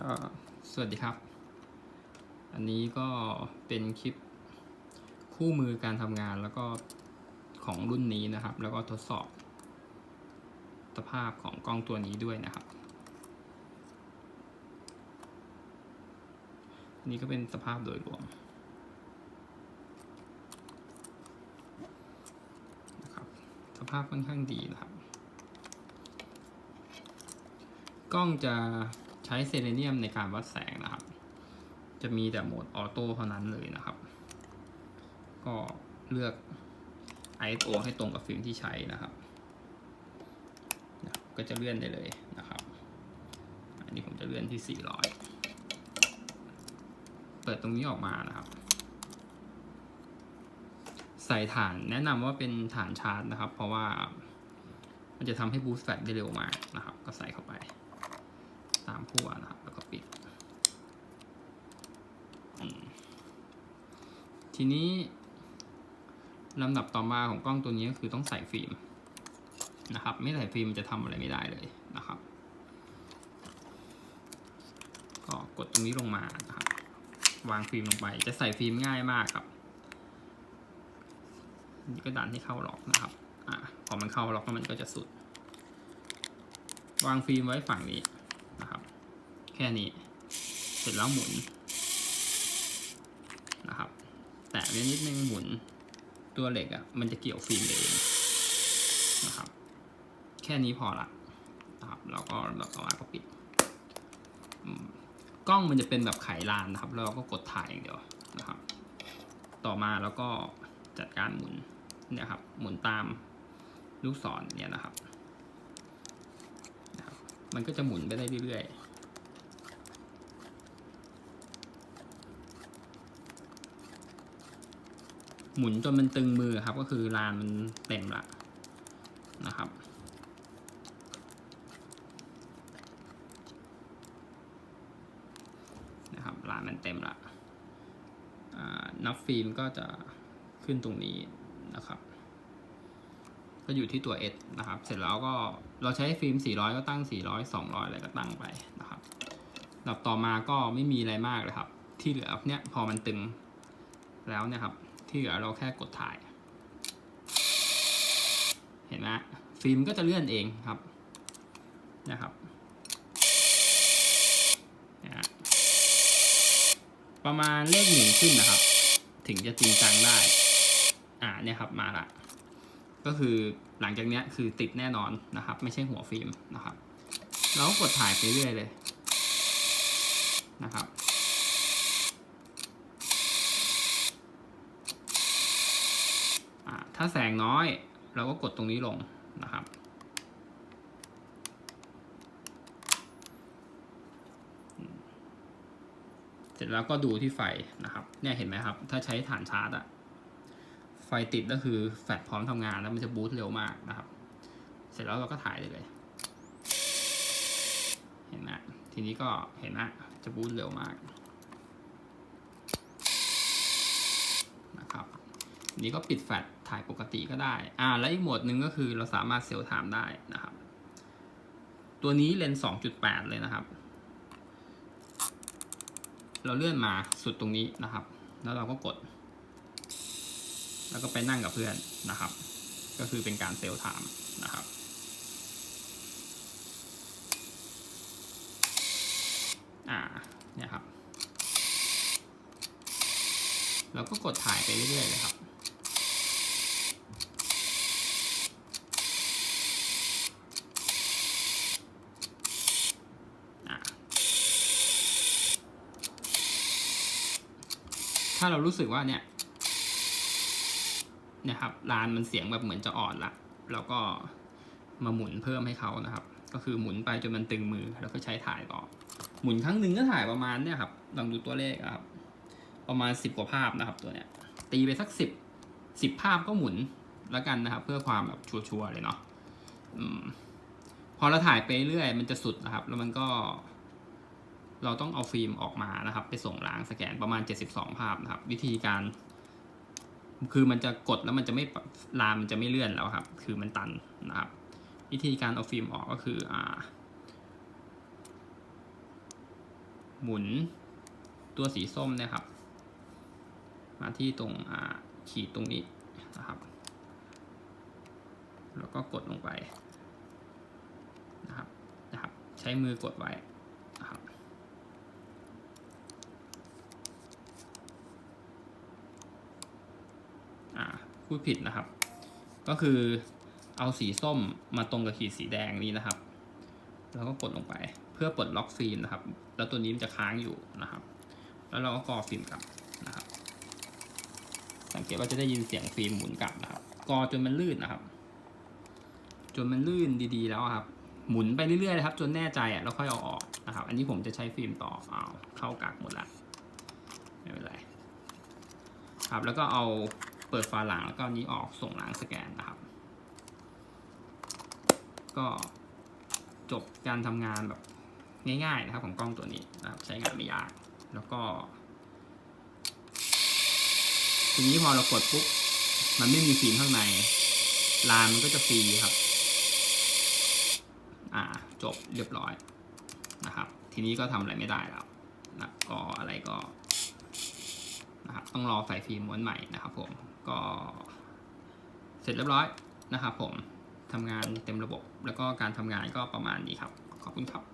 ก็สวัสดีครับ อันนี้ก็เป็นคลิปคู่มือการทำงานแล้วก็ของรุ่นนี้นะครับ แล้วก็ทดสอบสภาพของกล้องตัวนี้ด้วยนะครับ นี่ก็เป็นสภาพโดยรวมนะครับสภาพค่อนข้างดีนะครับ กล้องจะ ใช้เซเลเนียมในการวัดแสงนะครับ จะมีแต่โหมดออโต้เท่านั้นเลยนะครับ ก็เลือก ISO ให้ตรงกับฟิล์มที่ใช้นะครับ ก็จะเลื่อนได้เลยนะครับ อันนี้ผมจะเลื่อนที่ 400 เปิดตรงนี้ออกมานะครับ ใส่ฐานแนะนำว่าเป็นฐานชาร์จนะครับ เพราะว่ามันจะทำให้บูสต์แฟลชได้เร็วมากนะครับ ก็ใส่เข้าไป ตามขั้วนะครับแล้วก็ปิด ทีนี้ลำดับต่อมาของกล้องตัวนี้ก็คือต้องใส่ฟิล์มนะครับ ไม่ใส่ฟิล์มจะทำอะไรไม่ได้เลยนะครับ ก็กดตรงนี้ลงมานะครับ วางฟิล์มลงไป จะใส่ฟิล์มง่ายมากครับนี่ก็ดันให้เข้าล็อกนะครับ อ่าพอมันเข้าล็อกแล้วมันก็จะสุด วางฟิล์มไว้ฝั่งนี้ แค่นี้ เสร็จแล้วหมุนนะครับ แตะไว้นิดนึงหมุนตัวเหล็กอะ่ะมันจะเกี่ยวฟิล์มเองนะครับ แค่นี้พอละนะครับแล้วก็เราต่อมาก็ปิดกล้องมันจะเป็นแบบไขลานนะครับแล้วเราก็กดถ่ายอย่างเดียวนะครับ ต่อมาแล้วก็จัดการหมุนเนี่ยครับ หมุนตามลูกศรเนี่ยนะครับนะครับมันก็จะหมุนไปได้เรื่อยๆ หมุนจนมันตึงมือครับ ก็คือลานมันเต็มละนะครับ นะครับลานมันเต็มละนับฟิล์มก็จะขึ้นตรงนี้นะครับ ก็อยู่ที่ตัว S นะครับ เสร็จแล้วก็เราใช้ฟิล์ม 400 ก็ตั้ง 400 200 อะไรก็ตั้งไปนะครับดับต่อมาก็ไม่มีอะไรมากเลยครับ ที่เหลือเนี่ยพอมันตึงแล้วเนี่ยครับ ที่เหลือเราแค่กดถ่าย เห็นไหมฟิล์มก็จะเลื่อนเองครับนะครับนะประมาณเลขหนึ่งขึ้นนะครับ ถึงจะจริงจังได้ อ่าเนี่ยครับมาละก็คือหลังจากเนี้ยคือติดแน่นอนนะครับ ไม่ใช่หัวฟิล์มนะครับ เรากดถ่ายไปเรื่อยเลยนะครับ อ่า ถ้าแสงน้อย เราก็กดตรงนี้ลงนะครับ เสร็จแล้วก็ดูที่ไฟนะครับ เนี่ยเห็นไหมครับ ถ้าใช้ฐานชาร์จอะไฟติดก็คือแฟลชพร้อมทำงานแล้วมันจะบูตเร็วมากนะครับ เสร็จแล้วเราก็ถ่ายได้เลย เห็นไหมทีนี้ก็เห็นไหมจะบูตเร็วมากนะครับนนี้ก็ปิดแฟลช ถ่ายปกติก็ได้ อ่า แล้วอีกโหมดหนึ่งก็คือเราสามารถเซลล์ไทม์ได้นะครับ ตัวนี้เลนส์2.8 เลยนะครับ เราเลื่อนมาสุดตรงนี้นะครับ แล้วเราก็กด แล้วก็ไปนั่งกับเพื่อนนะครับ ก็คือเป็นการเซลล์ไทม์นะครับอ่าเนี่ยครับเราก็กดถ่ายไปเรื่อยๆเลยครับ ถ้าเรารู้สึกว่าเนี่ยนี่ยครับลานมันเสียงแบบเหมือนจะอ่อนละแล้วก็มาหมุนเพิ่มให้เขานะครับ ก็คือหมุนไปจนมันตึงมือแล้วก็ใช้ถ่ายต่อ หมุนครั้งหนึ่งก็ถ่ายประมาณเนี่ยครับลองดูตัวเลขครับ ประมาณสิบกว่าภาพนะครับ ตัวเนี้ย ตีไปสักสิบสิบภาพก็หมุนแล้วกันนะครับ เพื่อความแบบชัวร์ๆเลยเนาะอพอเราถ่ายไปเรื่อยมันจะสุดนะครับ แล้วมันก็ เราต้องเอาฟิล์มออกมานะครับ ไปส่งล้างสแกนประมาณ 72 ภาพนะครับ วิธีการ คือมันจะกดแล้วมันจะไม่ลามมันจะไม่เลื่อนแล้วครับ คือมันตันนะครับ วิธีการเอาฟิล์มออกก็คืออ่า หมุนตัวสีส้มนะครับ มาที่ตรงอ่าขีดตรงนี้นะครับ แล้วก็กดลงไปนะครับนะครับ ใช้มือกดไว้นะครับ อ่า พูดผิดนะครับ ก็คือเอาสีส้มมาตรงกับขีดสีแดงนี้นะครับ แล้วก็กดลงไปเพื่อปลดล็อกฟิล์มนะครับ แล้วตัวนี้มันจะค้างอยู่นะครับ แล้วเราก็กรอฟิล์มกลับนะครับ สังเกตว่าจะได้ยินเสียงฟิล์มหมุนกลับนะครับกรอจนมันลื่นนะครับ จนมันลื่นดีๆแล้วครับ หมุนไปเรื่อยๆนะครับ จนแน่ใจอะแล้วค่อยเอาออกนะครับ อันนี้ผมจะใช้ฟิล์มต่อเอาเข้ากากหมดละไม่เป็นไรครับแล้วก็เอา ปิดฝาหลังแล้วก็อันนี้ออกส่งหล้างสแกนนะครับ ก็จบการทำงานแบบง่ายๆนะครับของกล้องตัวนี้นะครับใช้งานไม่ยาก แล้วก็ ทีนี้พอเรากดปุ๊บมันไม่มีฟิล์มข้างในลานมันก็จะฟรีครับ อ่าจบเรียบร้อยนะครับ ทีนี้ก็ทำอะไรไม่ได้แล้วนะก็อะไรก็ ต้องรอใส่ฟิล์มม้วนใหม่นะครับผมก็เสร็จเรียบร้อยนะครับผมทำงานเต็มระบบ แล้วก็การทำงานก็ประมาณนี้ครับ ขอบคุณครับ